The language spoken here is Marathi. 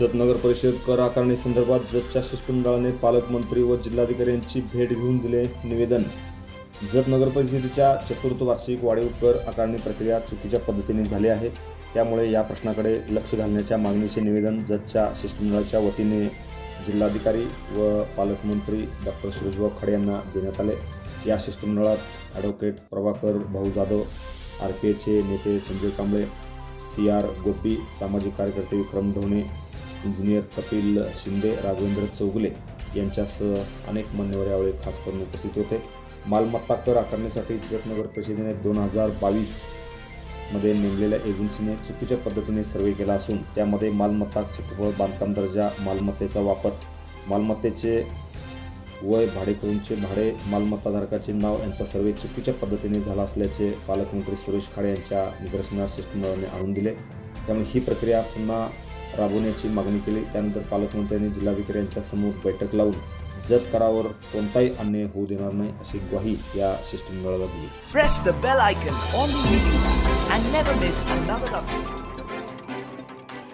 जत नगर परिषद कर आकारणी संदर्भात जतच्या शिष्टमंडळाने पालकमंत्री व जिल्हाधिकारी यांची भेट घेऊन दिले निवेदन. जत नगर परिषदेच्या चतुर्थ वार्षिक वाढीव कर आकारणी प्रक्रिया चुकीच्या पद्धतीने झाली आहे. त्यामुळे या प्रश्नाकडे लक्ष घालण्याच्या मागणीचे निवेदन जतच्या शिष्टमंडळाच्या वतीने जिल्हाधिकारी व पालकमंत्री डॉक्टर सुरेशभाऊ खडे यांना देण्यात आले. या शिष्टमंडळात ॲडव्होकेट प्रभाकर भाऊ जाधव आर पी एचे नेते संजय कांबळे सी आर गोपी सामाजिक कार्यकर्ते विक्रम ढोणे इंजिनियर कपिल शिंदे राघवेंद्र चौगुले यांच्यासह अनेक मान्यवर यावेळी खास करून उपस्थित होते. मालमत्ता कर आकारण्यासाठी जतनगर परिषदेने दोन हजार बावीसमध्ये नेमलेल्या एजन्सीने चुकीच्या पद्धतीने सर्वे केला असून त्यामध्ये मालमत्ता क्षेत्रफळ बांधकाम दर्जा मालमत्तेचा वापर मालमत्तेचे वय भाडेकरूंचे भाडे मालमत्ताधारकाचे नाव यांचा सर्वे चुकीच्या पद्धतीने झाला असल्याचे पालकमंत्री सुरेश खाडे यांच्या निदर्शनास शिष्टमंडळाने आणून दिले. त्यामुळे ही प्रक्रिया पुन्हा राबवण्याची मागणी केली. त्यानंतर पालकमंत्र्यांनी जिल्हाधिकाऱ्यांच्या समोर बैठक लावून जत करावर कोणताही अन्याय होऊ देणार नाही अशी ग्वाही या शिष्टमंडळाला दिली. Press the bell icon on